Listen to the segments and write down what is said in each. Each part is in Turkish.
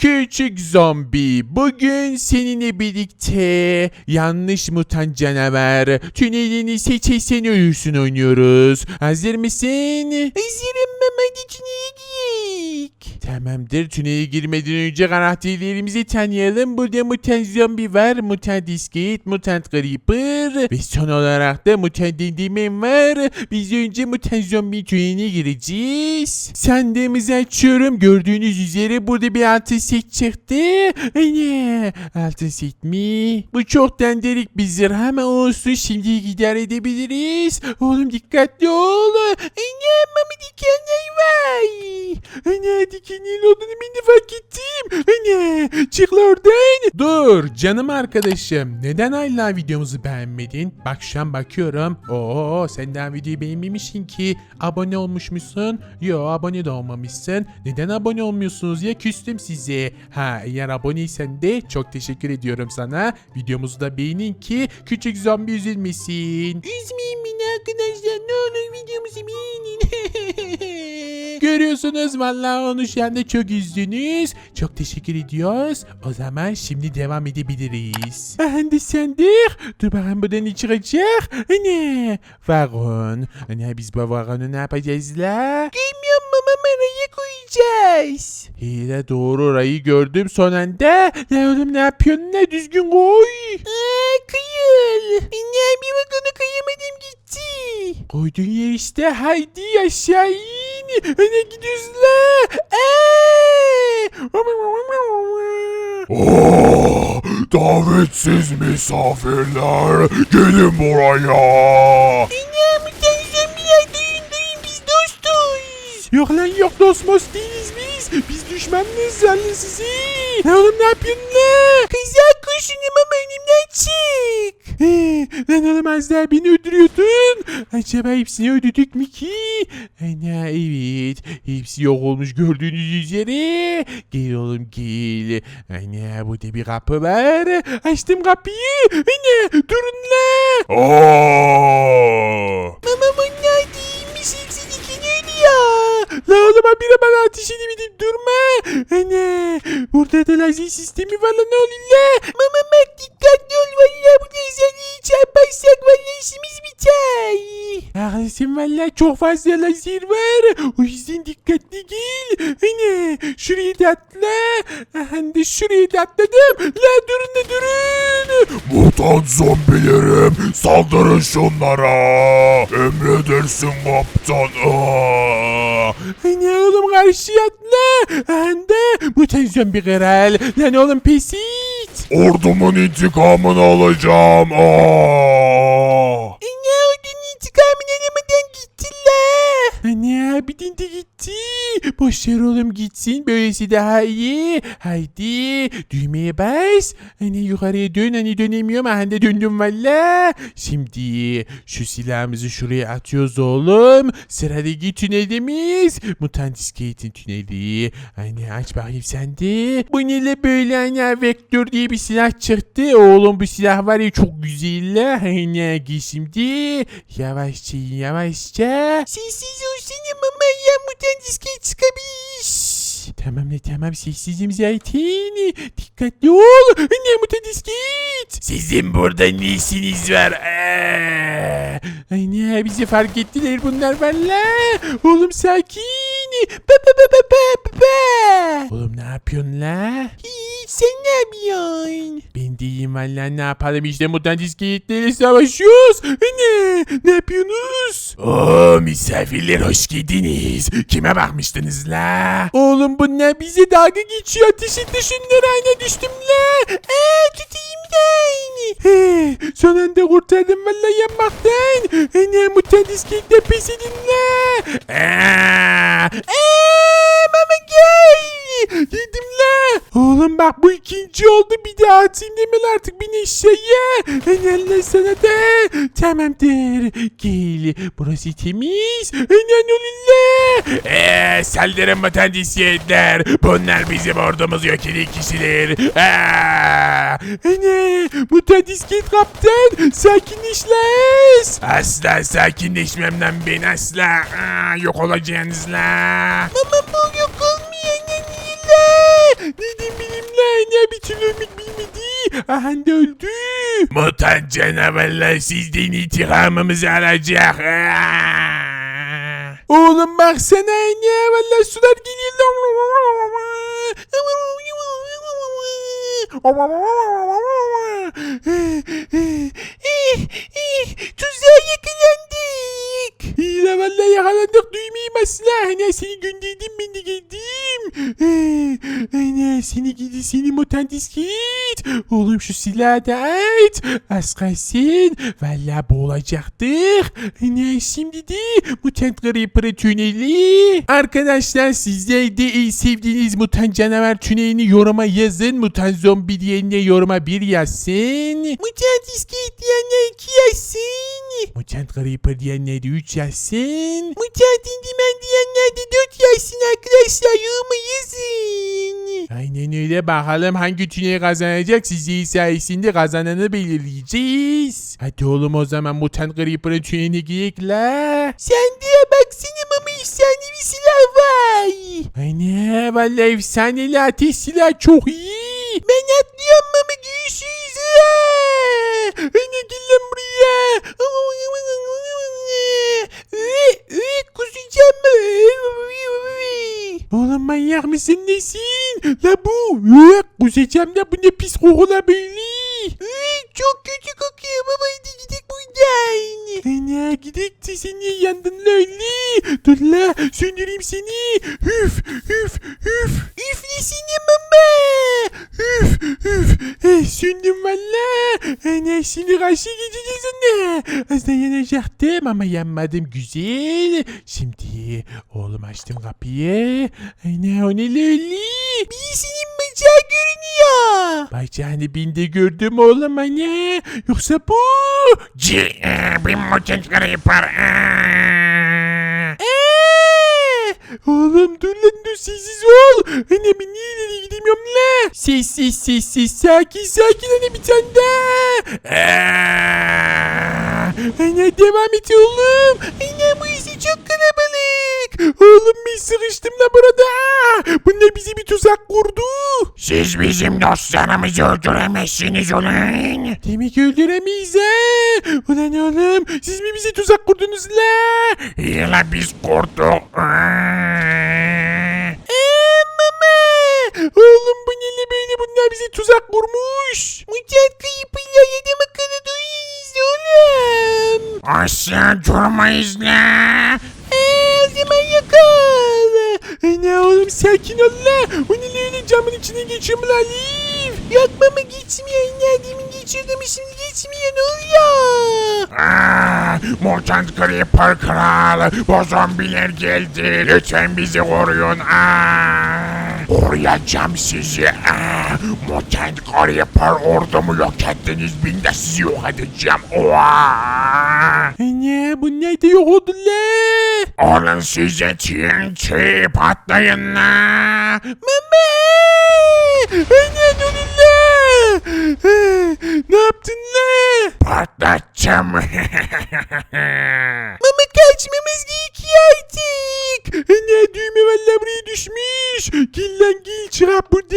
Küçük zombi, bugün seninle birlikte yanlış mutant canavar tünelini seçersen ölürsün oynuyoruz. Hazır mısın? Hazırım mama hadi tünele giyelim. Tamamdır tünele girmeden önce karakterlerimizi tanıyalım. Burada mutant zombi var, mutant iskelet, mutant creeper ve son olarak da mutant enderman var. Biz önce mutant zombi tüneline gireceğiz. Sandığımızı açıyorum. Gördüğünüz üzere burada bir altın set çıktı. Ana altın set mi? Bu çok dandirik bir zırh ama olsun şimdi idare edebiliriz. Oğlum dikkatli ol. Ana mami dikenler var. Ana dikenlerin olduğunu ben de fark ettim. Çık oradan. Dur canım arkadaşım. Neden hala videomuzu beğenmedin? Bak şu an bakıyorum. Oo sen daha videoyu beğenmemişsin ki. Abone olmuş musun? Yo abone de olmamışsın. Neden abone olmuyorsunuz ya küstüm size. Ha eğer aboneysen de çok teşekkür ediyorum sana. Videomuzu da beğenin ki küçük zombi üzülmesin. Üzmeyin beni arkadaşlar ne Görüyorsunuz vallahi onu şu anda çok üzdünüz. Çok teşekkür ediyoruz. O zaman şimdi devam edebiliriz. Hadi sendir. Dur bakalım buradan ne çıkacak? Ne? Vagon. Ne biz bu vagonu ne yapacağız la? Bilmiyorum mama nereye koyacağız? Hile doğru orayı gördüm son anda. Ya oğlum ne yapıyorsun ne düzgün koy. Aa, kıyıl. Ne bir vagonu kıyamadım gitti. Koyduğun yer işte haydi aşağı in. Ne gidiyorsun la? Oo, davetsiz misafirler gelin buraya. Dünyamı teyzem bir yerdeyim deyim biz dostuz. Yok lan yok dost most değiliz biz. Biz düşmanlıyız lan sizi. Ne oğlum ne yapıyorsun la? Kızak koşun ama önümden çık. Ee, lan oğlum az daha beni öldürüyordun. Acaba hepsini öldürdük mü ki? Ana evet. Hepsi yok olmuş gördüğünüz üzere. Gel oğlum gel. Ana burada bir kapı var. Açtım kapıyı. Ana durun la. Mama La oğlum bir bana ateş edip durma. Anne burada da lazer sistemi var lan oluyor la? Mama bak dikkatli ol valla bu lazerliği çarparsak valla işimiz biter. Haklısın valla çok fazla lazer var. O yüzden dikkatli gel. Anne şuraya da atla. Aha da şuraya da atladım. La durun da durun. mutant zombilerim saldırın şunlara. Emredersin kaptan. Aa, Ne oğlum karşıya atla. Anda mutant zombi kral. Lan oğlum pes it. ordumun intikamını alacağım. Aa. Ne oldun intikamını alamadan gitti la. Anne abidin de gitti. Ver oğlum gitsin. Böylesi daha iyi. Haydi düğmeye bas. Hani yukarıya dön. Hani dönemiyorum. Aha da döndüm valla. Şimdi şu silahımızı şuraya atıyoruz oğlum. Sıradaki tünelimiz. Mutant iskeletin tüneli. Hani aç bakayım sen de. Bu neyle böyle hani vektör diye bir silah çıktı. Oğlum bu silah var ya çok güzel. Hani şimdi. Yavaşça yavaşça. Sessiz olsana mama ya mutant iskelet çıkabilir. Tamam ne tamam sessizim zaten. Dikkatli ol. Ne mutant iskelet. Sizin burada ne işiniz var? Ee, Ay ne bizi fark ettiler bunlar valla. Oğlum sakin. Ba ba ba ba ba ba. Oğlum ne yapıyorsun la? Hiç sen ne yapıyorsun? Ben de iyiyim valla ne yapalım işte mutant iskeletleriyle savaşıyoruz. Ne? Ne yapıyorsunuz? Oo, misafirler hoş geldiniz. Kime bakmıştınız la? Oğlum bunlar bize dalga geçiyor. Ateş et de şunları ayna düştüm la. Eee tutayım da aynı. He, son anda kurtardım valla yanmaktan. Ne mutant iskeletler pes edin la. Aa, Eee mama gel. Yedim. Oğlum bak bu ikinci oldu bir daha demel artık bin eşeğe. Allah sana da. Tamamdır. Gel. Burası temiz. La. Eee saldırın iskeletler. Bunlar bizim ordumuzu yok eden kişiler. Ana mutant iskelet kaptan. Sakinleş la. asla sakinleşmem lan ben asla. Aa, yok olacaksınız la. Dedim bileyim la ne türlü ölmek bilmedi. Aha da öldü. Mutant canavarlar sizden intikamımızı alacak. Oğlum baksana ne valla sular geliyor. Tuzağa yakalandık. İyi la valla yakalandık duymayayım asla. Hani seni gönderdim ben de geldim. Hani seni gidi mutant iskelet. Oğlum şu silahı da at. Az kalsın. Valla boğulacaktık. Hani şimdi de mutant creeper tüneli. Arkadaşlar sizler de en sevdiğiniz mutant canavar tünelini yoruma yazın. Mutant zombi diyenler yoruma bir yazsın. Mutant iskelet diyenler iki yazsın. Mutant creeper diyenler de üç yazsın. Mutant indimen diyenler de dört yazsın arkadaşlar yoruma yazın. Aynen öyle bakalım hangi tünel kazanacak sizi sayesinde kazananı belirleyeceğiz. Hadi oğlum o zaman mutant creeper'ın tüneline girek la. Sen de baksana mama efsanevi silah var. Aynen valla efsaneli ateş silah çok iyi. Ben atlıyorum mama görüşürüz. Anne gel lan buraya. Kusacağım Oğlum manyak mısın nesin? La bu. Kusacağım da bu ne pis koku la böyle. Çok kötü kokuyor baba hadi gidelim buradan. Ana gidelim de sen niye yandın öyle? Dur la söndüreyim seni. Üf üf üf. Üflesene mama. Üf üf. Eh, söndüm valla. Ana şimdi karşı gideceğiz anne. Az da yanacaktım ama yanmadım güzel. Şimdi oğlum açtım kapıyı. Ana o ne öyle? Birisinin bacağı görünüyor. Bacağını binde gördüm oğlum anne. Yoksa bu. C e, bir mutant creeper. Aa! Eee! Oğlum dur lan dur sessiz ol. Ben niye ileri gidemiyorum la? Sessiz sessiz sakin sakin anne bir tane daha. Aa! Anne devam et oğlum. Anne bu işi çok kalabalık. Oğlum ben sıkıştım la burada. Bunlar bize bir tuzak kurdu. Siz bizim dostlarımızı öldüremezsiniz ulan. Demek öldüremeyiz ha. Ulan oğlum siz mi bize tuzak kurdunuz la? Yine biz kurduk. Eee mama. Oğlum bu ne la böyle bunlar bize tuzak kurmuş. Mucat kayıpıyla yedi makarna duyuyoruz oğlum. Aşağı durmayız la. Eee zaman yakal. Ne oğlum sakin ol la. O ne la öyle camın içine geçiyorum la Alif. Yakma mı geçmiyor. Ne demin geçirdim şimdi geçmiyor ne oluyor? Aa, Mutant Creeper Kral, bu zombiler geldi. Lütfen bizi koruyun. Aa, koruyacağım sizi. Aa, Mutant Creeper ordumu yok ettiniz. Ben de sizi yok edeceğim. Oha! Ne bunlar da yok oldu Alın size TNT patlayın la. Mama! Anne dönün la! Ne yaptın la? Patlatacağım. Mama kaçmamız gerekiyor artık. Anne düğme valla buraya Gel lan gel çıkar buradan.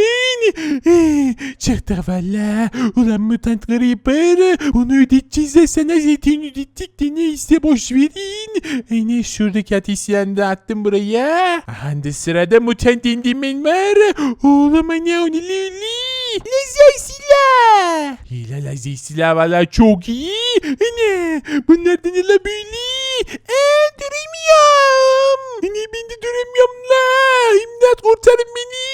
Eh, Çıktık valla. Ulan mutant creeper. Onu ödeteceğiz de sana zaten ödettik de neyse boş verin. Anne şuradaki ateş silahını da attım buraya. Da sırada mutant indimen var. Oğlum ne lili. Lazer silah. Hile lazer silah valla çok iyi. Anne bunlar da ne la böyle? Eee duramıyorum. Anne ben de duramıyorum la. İmdat kurtarın beni.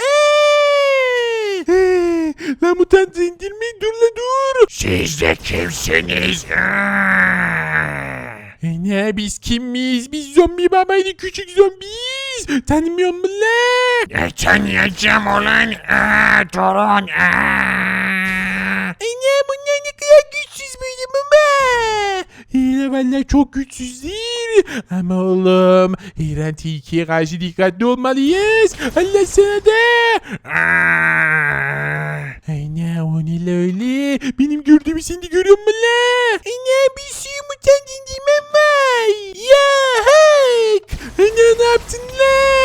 Eee. Eee. La mutant indirme dur la dur. Siz de kimsiniz? Aa! E ne biz kimiz? Biz zombi babaydı küçük zombiyiz. Tanımıyor musun la? Ne tanıyacağım ulan? Aa, durun. Aa! Anne bunlar ne kadar güçsüz böyle baba. Valla çok güçsüz değil. Ama oğlum İran tilkiye karşı dikkatli olmalıyız. Allah sana da. Anne o ne la öyle? Benim gördüğümü sen de görüyor musun la? Anne bir sürü mutant indirmem var. Ya hak. Ne yaptın la?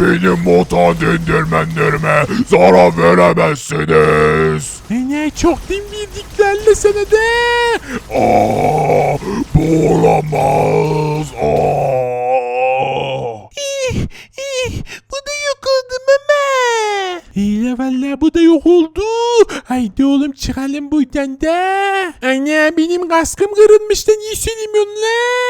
Benim mutant endermenlerime zarar veremezsiniz. Ne çok din bildiklerle sana da. Aa, bu olamaz. Aa. bu da yok oldu mama. İyi valla bu da yok oldu. Haydi oğlum çıkalım buradan da. Anne benim kaskım kırılmış da niye söylemiyorsun la?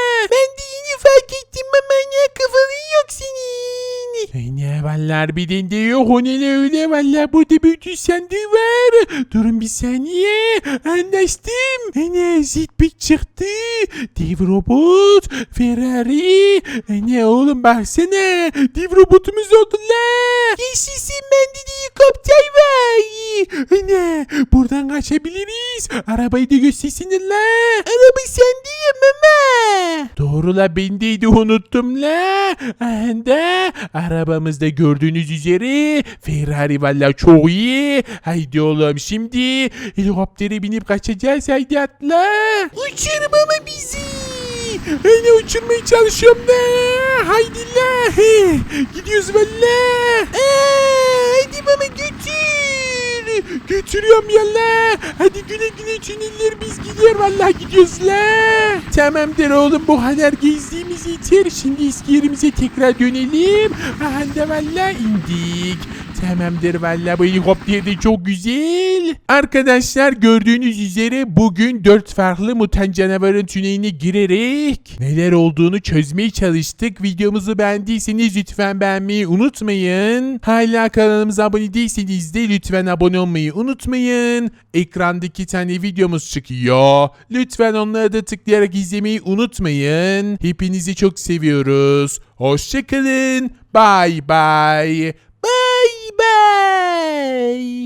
Anne valla harbiden de yok o ne öyle valla burada bütün sandığı var. Durun bir saniye anlaştım. Anne zitpik çıktı. Dev robot, Ferrari. Anne oğlum baksana. Dev robotumuz oldu la. Yaşasın bende de helikopter var. Anne buradan kaçabiliriz. Arabayı da göstersinler la. Araba sende ya mama. Doğru la unuttum la. Anda arabamızda gördüğünüz üzere Ferrari valla çok iyi. Haydi oğlum şimdi helikoptere binip kaçacağız haydi atla. Uçur baba bizi. Beni uçurmaya çalışıyorum da. Haydi la. Gidiyoruz valla. Aa, Hadi baba götür. Götürüyorum yalla. Hadi güle güle tüneller biz gidiyor vallahi gidiyoruz la. Tamamdır oğlum bu kadar gezdiğimiz yeter. Şimdi eski yerimize tekrar dönelim. Aha da valla indik. Tamamdır valla bu helikopter de çok güzel. Arkadaşlar gördüğünüz üzere bugün dört farklı mutant canavarın tüneline girerek neler olduğunu çözmeye çalıştık. Videomuzu beğendiyseniz lütfen beğenmeyi unutmayın. Hala kanalımıza abone değilseniz de lütfen abone olmayı unutmayın. Ekranda iki tane videomuz çıkıyor. Lütfen onları da tıklayarak izlemeyi unutmayın. Hepinizi çok seviyoruz. Hoşçakalın. Bye bye. baby.